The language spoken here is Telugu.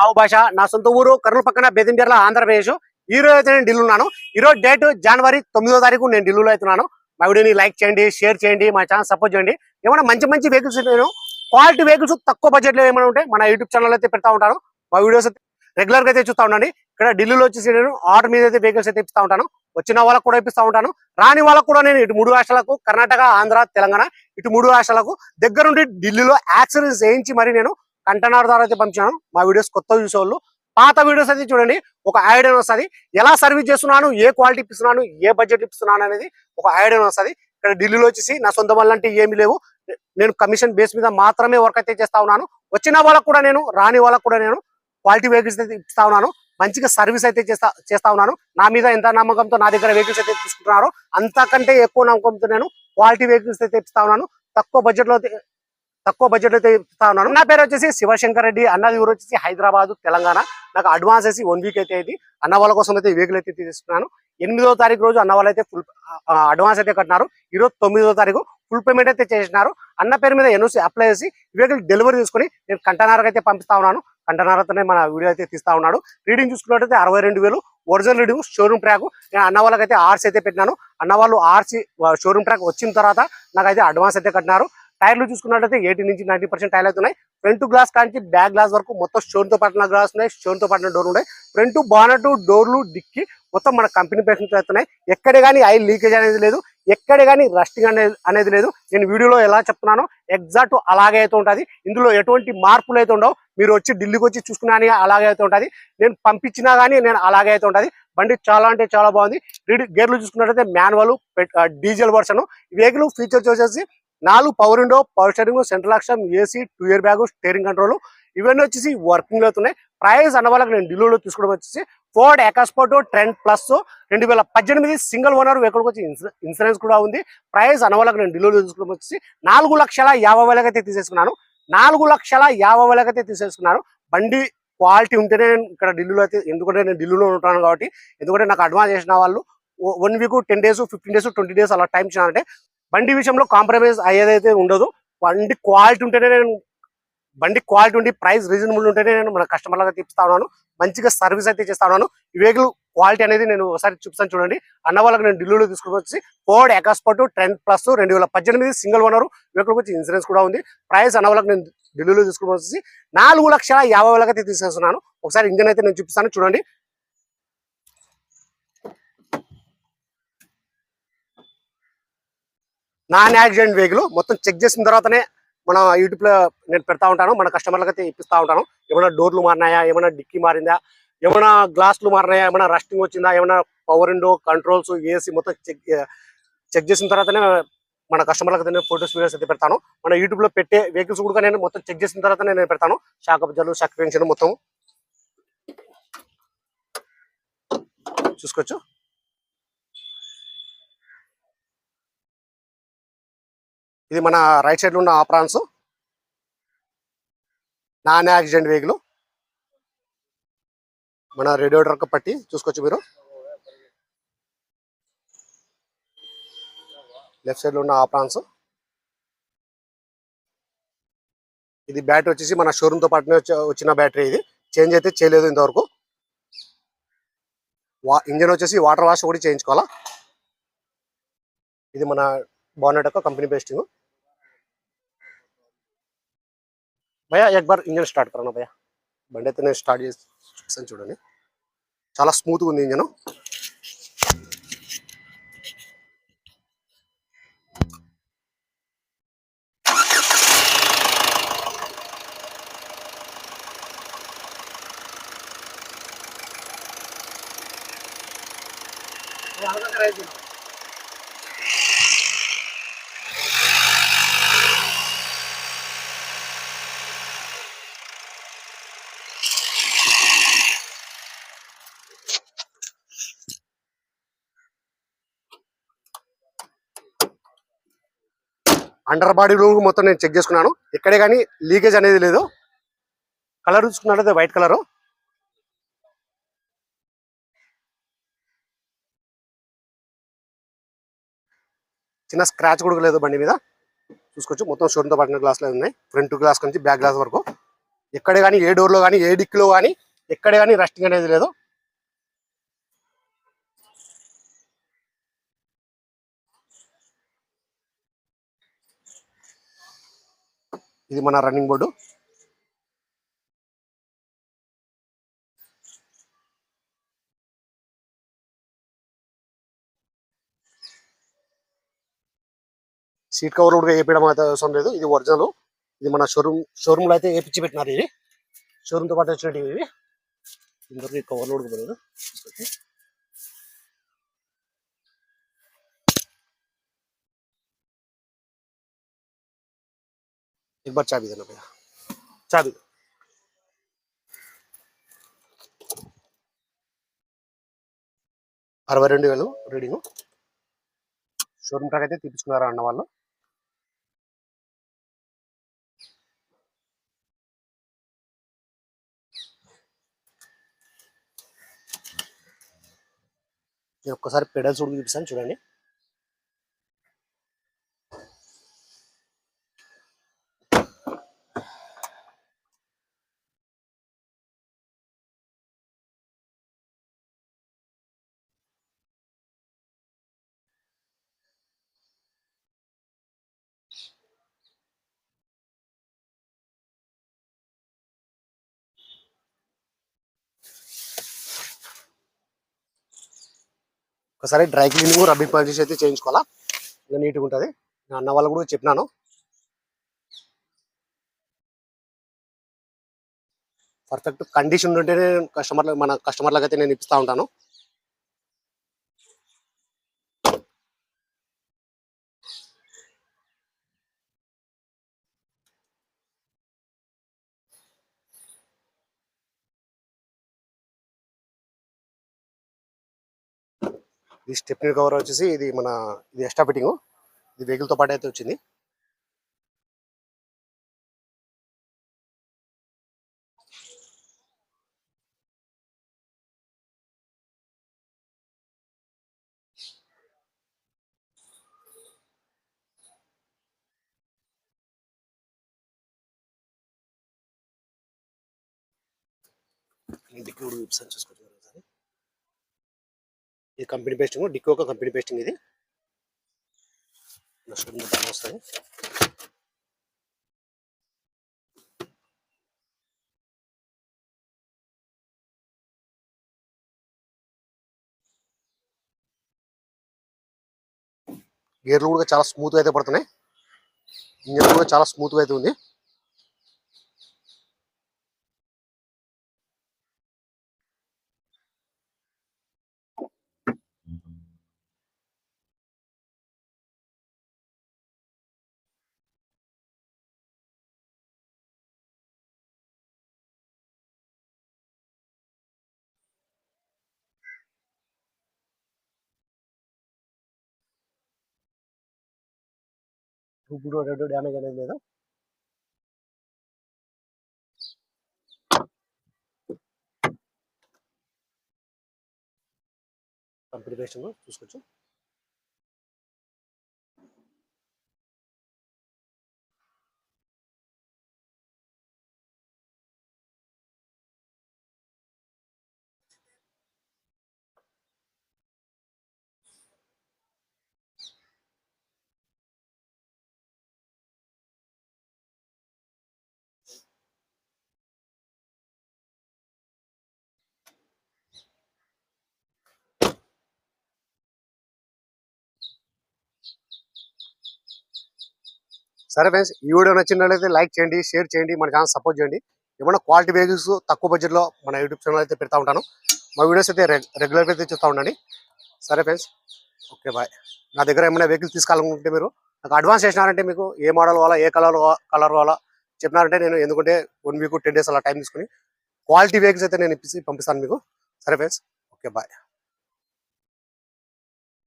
మావు భాష నా సొంత ఊరు కర్నూలు పక్కన బెదింజర్ల ఆంధ్రప్రదేశ్. ఈ రోజు అయితే నేను ఢిల్లీ ఉన్నాను. ఈ రోజు డేట్ జనవరి తొమ్మిదో తారీఖు నేను ఢిల్లీలో అవుతున్నాను. మా వీడియోని లైక్ చేయండి షేర్ చేయండి మా ఛానల్ సపోర్ట్ చేయండి. ఏమైనా మంచి మంచి వెహికల్స్ నేను క్వాలిటీ వెహికల్స్ తక్కువ బడ్జెట్లో ఏమైనా ఉంటే మన యూట్యూబ్ ఛానల్ అయితే పెడతా ఉంటాను. మా వీడియోస్ రెగ్యులర్గా అయితే చూస్తా ఉండండి. ఇక్కడ ఢిల్లీలో వచ్చేసి నేను ఆర్డర్ మీద అయితే వెహికల్స్ అయితే ఇప్పిస్తూ ఉంటాను. వచ్చిన వాళ్ళకు కూడా ఇప్పిస్తూ ఉంటాను. రాని వాళ్ళకు కూడా నేను ఇటు మూడు రాష్ట్రాలకు కర్ణాటక ఆంధ్ర తెలంగాణ ఇటు మూడు రాష్ట్రాలకు దగ్గరుండి ఢిల్లీలో యాక్సిడెంట్స్ వేయించి మరి నేను కంటైనర్ ద్వారా అయితే పంపించాను మా వీడియోస్ కొత్త చూసేవాళ్ళు. పాత వీడియోస్ అయితే చూడండి ఒక ఐడియా వస్తుంది. ఎలా సర్వీస్ చేస్తున్నాను ఏ క్వాలిటీ ఇస్తున్నాను ఏ బడ్జెట్ ఇస్తున్నాను అనేది ఒక ఐడియా వస్తుంది. ఇక్కడ ఢిల్లీలో వచ్చేసి నా సొంత వాళ్ళంటే ఏమి లేవు. నేను కమిషన్ బేస్ మీద మాత్రమే వర్క్ అయితే చేస్తా ఉన్నాను. వచ్చిన వాళ్ళకు కూడా నేను రాని వాళ్ళకు కూడా నేను క్వాలిటీ వెహికల్స్ అయితే ఇస్తా ఉన్నాను. మంచిగా సర్వీస్ అయితే చేస్తా చేస్తా ఉన్నాను. నా మీద ఎంత నమ్మకంతో నా దగ్గర వెహికల్స్ అయితే తీసుకుంటున్నారో అంతకంటే ఎక్కువ నమ్మకంతో నేను క్వాలిటీ వెహికల్స్ అయితే ఇస్తా ఉన్నాను. తక్కువ బడ్జెట్లో తక్కువ బడ్జెట్ అయితే ఇస్తా ఉన్నాను. నా పేరు వచ్చేసి శివశంకర్ రెడ్డి. అన్నది ఊరు వచ్చేసి హైదరాబాద్ తెలంగాణ. నాకు అడ్వాన్స్ వేసి వన్ వీక్ అయితే ఇది. అన్న వాళ్ళ కోసం అయితే వెహికల్ అయితే తీసుకున్నాను. ఎనిమిదో తారీఖు రోజు అన్న వాళ్ళు అయితే ఫుల్ అడ్వాన్స్ అయితే కట్టినారు. ఈరోజు తొమ్మిదో తారీఖు ఫుల్ పేమెంట్ అయితే చేసినారు. అన్న పేరు మీద ఎన్ఓసి అప్లై చేసి వెహికల్ డెలివరీ తీసుకుని నేను కంటనారకు అయితే పంపిస్తా ఉన్నాను. కంటనారతోనే మన వీడియో అయితే తీస్తా ఉన్నాడు. రీడింగ్ చూసుకున్నట్టయితే అరవై రెండు వేలు. ఒరిజినల్ రీడింగ్ షోరూమ్ ట్రాక్ నేను అన్న వాళ్ళకైతే ఆర్సీ అయితే పెట్టినాను. అన్న వాళ్ళు ఆర్సీ షోరూమ్ ట్రాక్ వచ్చిన తర్వాత నాకైతే అడ్వాన్స్ అయితే కట్టినారు. టైర్లు చూసుకున్నట్టయితే ఎయిటీ నుంచి నైన్టీ పర్సెంట్ టైర్లు అవుతున్నాయి. ఫ్రంట్ గ్లాస్ కానీ బ్యాక్ గ్లాస్ వరకు మొత్తం స్టోన్తో పట్టిన గ్లాస్ ఉన్నాయి. స్టోన్తో పట్టిన డోర్ ఉన్నాయి. ఫ్రంట్ బానట్ డోర్లు డిక్కి మొత్తం మన కంపెనీ పేషెంట్ అవుతున్నాయి ఎక్కడే కానీ ఐ లీకేజ్ అనేది లేదు. ఎక్కడే కానీ రస్టింగ్ అనేది అనేది లేదు. నేను వీడియోలో ఎలా చెప్తున్నానో ఎగ్జాక్ట్ అలాగే అయితే ఉంటుంది. ఇందులో ఎటువంటి మార్పులు అయితే ఉండవు. మీరు వచ్చి ఢిల్లీకి వచ్చి చూసుకున్నా కానీ అలాగే అయితే ఉంటుంది. నేను పంపించినా కానీ నేను అలాగే అయితే ఉంటుంది. బండి చాలా అంటే చాలా బాగుంది. రీడి గేర్లు చూసుకున్నట్లయితే manual diesel version. Vehicle features వచ్చేసి నాలుగు power window power steering central అక్షం AC two air bag steering control ఇవన్నీ వచ్చేసి వర్కింగ్ అవుతున్నాయి ప్రైస్ అన్న వాళ్ళకి నేను ఢిల్లీలో తీసుకోవడం వచ్చేసి ఫోర్డ్ ఎకాస్పోర్ట్ ట్రెండ్ ప్లస్ రెండు వేల పద్దెనిమిది సింగిల్ ఓనర్ వెహికల్కి వచ్చి ఇన్సూరెన్స్ కూడా ఉంది. ప్రైస్ అన్న వాళ్ళకి నేను ఢిల్లీలో తీసుకోవడం వచ్చేసి నాలుగు లక్షల యాభై వేలకైతే తీసేసుకున్నాను. నాలుగు లక్షల యాభై వేలకైతే తీసేసుకున్నాను. బండి క్వాలిటీ ఉంటేనే నేను ఇక్కడ ఢిల్లీలో అయితే ఎందుకంటే నేను ఢిల్లీలో ఉంటాను కాబట్టి ఎందుకంటే నాకు అడ్వాన్స్ చేసిన వాళ్ళు one week ten days fifteen days twenty days అలా టైం ఇచ్చినారంటే బండి విషయంలో కాంప్రమైజ్ అయ్యేదైతే ఉండదు. బండి క్వాలిటీ ఉంటేనే నేను బండి క్వాలిటీ ఉండి ప్రైస్ రీజనబుల్ ఉంటేనే నేను మన కస్టమర్లకు తీపిస్తా ఉన్నాను. మంచిగా సర్వీస్ అయితే చేస్తా ఉన్నాను. ఈ వెహికల్ క్వాలిటీ అనేది నేను ఒకసారి చూపిస్తాను చూడండి. అన్న వాళ్ళకి నేను ఢిల్లీలో తీసుకుని వచ్చి ఫోర్డ్ ఎకాస్పోర్ట్ టెన్ ప్లస్ రెండు వేల పద్దెనిమిది సింగిల్ ఓనర్ వెహికల్ వచ్చి ఇన్సూరెన్స్ కూడా ఉంది. ప్రైస్ అన్న వాళ్ళకి నేను ఢిల్లీలో తీసుకుని వచ్చి నాలుగు లక్షల యాభై వేలకైతే తీసేస్తున్నాను. ఒకసారి ఇంజన్ అయితే నేను చూపిస్తాను చూడండి. నాన్ యాక్సిడెంట్ వెహికల్ మొత్తం చెక్ చేసిన తర్వాతనే మన యూట్యూబ్లో నేను పెడతా ఉంటాను మన కస్టమర్లకు అయితే ఇప్పిస్తా ఉంటాను. ఏమైనా డోర్లు మారినాయా? ఏమైనా డిక్కీ మారిందా? ఏమైనా గ్లాసులు మారినాయా? ఏమైనా రస్టింగ్ వచ్చిందా? ఏమైనా పవర్ విండో కంట్రోల్స్ ఏసీ మొత్తం చెక్ చెక్ చేసిన తర్వాతనే మన కస్టమర్లకు అయితే నేను ఫోటోస్ వీడియోస్ అయితే పెడతాను. మన యూట్యూబ్లో పెట్టే వెహికల్స్ కూడా నేను మొత్తం చెక్ చేసిన తర్వాత నేను పెడతాను. షాక్ అబ్జర్లు షాక్ పెన్షన్ మొత్తం. చూసుకోవచ్చు? ఇది మన రైట్ సైడ్లో ఉన్న ఆప్రాన్స్ నాన్ యాక్సిడెంట్ వెహికల్ మన రేడియోటర్ పట్టి చూసుకోవచ్చు మీరు. లెఫ్ట్ సైడ్లో ఉన్న ఆప్రాన్స్ ఇది బ్యాటరీ వచ్చేసి మన షోరూమ్తో పాటునే వచ్చిన బ్యాటరీ ఇది. చేంజ్ అయితే చేయలేదు ఇంతవరకు. వా ఇంజన్ వచ్చేసి వాటర్ వాష్ కూడా చేయించుకోవాలా? ఇది మన బానెట్ యొక్క కంపెనీ పేస్టింగ్ భయ్యా ఎక్ బార్ ఇంజన్ స్టార్ట్ కరనా భయ్యా. బండి అయితే నేను స్టార్ట్ చేసి చూపిస్తాను చూడండి. చాలా స్మూత్గా ఉంది ఇంజన్. అండర్ బాడీ రూమ్ మొత్తం నేను చెక్ చేసుకున్నాను. ఎక్కడే కానీ లీకేజ్ అనేది లేదు. కలర్ చూసుకున్నట్లయితే వైట్ కలరు. చిన్న స్క్రాచ్ కూడా లేదు బండి మీద. చూసుకోవచ్చు. మొత్తం షోరూమ్తో పట్టిన గ్లాసులు ఉన్నాయి. ఫ్రంట్ గ్లాస్ నుంచి బ్యాక్ గ్లాస్ వరకు. ఎక్కడ కానీ ఏ డోర్లో కానీ ఏ డిక్లో కానీ ఎక్కడ కానీ రస్టింగ్ అనేది లేదు. ఇది మన రన్నింగ్ బోర్డు సీట్ కవర్ కూడా వేయడం అయితే అవసరం లేదు. ఇది ఒరిజినల్ ఇది మన షోరూమ్ షోరూమ్లో అయితే వేపించి పెట్టినారు ఇది. షోరూమ్తో పాటు వచ్చినట్టు ఇవి. ఇందరికి కవర్ కూడా एक बार चाबी देना भैया चाबी दो। అరవై రెండు వేలు రీడింగ్ షోరూమ్ ట్రాక్ అయితే తీపించుకున్నారు అన్న వాళ్ళు నేను ఒక్కసారి పెడల్స్ కూడా చూపిస్తాను చూడండి ఒకసారి డ్రై క్లీనింగ్ రబ్బింగ్ పాలిష్ అయితే చేయించుకోవాలా? ఇంకా నీట్గా ఉంటుంది. నా అన్న వాళ్ళు కూడా చెప్పినాను. పర్ఫెక్ట్ కండిషన్ ఉంటేనే కస్టమర్ మన కస్టమర్లకు అయితే నేను ఇప్పిస్తా ఉంటాను. ఈ స్టెప్నీ కవర్ వచ్చేసి ఇది మన ఇది ఎక్స్ట్రా ఫిట్టింగ్ ఇది వెహికల్తో పాటు అయితే వచ్చింది. డిక్కీ కూడా చూసుకుంటున్నారు ఇది కంపెనీ పేస్టింగ్ డిక్కీ ఒక కంపెనీ పేస్టింగ్ ఇది. బాగా వస్తుంది. గేర్లు కూడా చాలా స్మూత్ అయితే పడుతున్నాయి. ఇంజన్ కూడా చాలా స్మూత్ అయితే ఉంది. ఇప్పుడు రెడ్ డ్యామేజ్ అనేది లేదు? కంపెనీ చూసుకోవచ్చు. సరే ఫ్రెండ్స్ ఈ వీడియో నచ్చినట్లయితే లైక్ చేయండి షేర్ చేయండి మన ఛానల్ సపోర్ట్ చేయండి. ఏమైనా క్వాలిటీ వెహికల్స్ తక్కువ బడ్జెట్లో మన యూట్యూబ్ ఛానల్ అయితే పెడతా ఉంటాను. మా వీడియోస్ అయితే రెగ్యులర్గా అయితే చూస్తూ ఉండండి. సరే ఫ్రెండ్స్ ఓకే బాయ్. నా దగ్గర ఏమైనా వెహికల్స్ తీసుకోవాలనుకుంటే మీరు నాకు అడ్వాన్స్ చేసినారంటే మీకు ఏ మోడల్ కావాలా ఏ కలర్ కలర్ కావాలా చెప్పినారంటే నేను ఎందుకంటే వన్ వీక్ టెన్ డేస్ అలా టైం తీసుకుని క్వాలిటీ వెహికల్స్ అయితే నేను ఇప్పించి పంపిస్తాను మీకు. సరే ఫ్రెండ్స్ ఓకే బాయ్.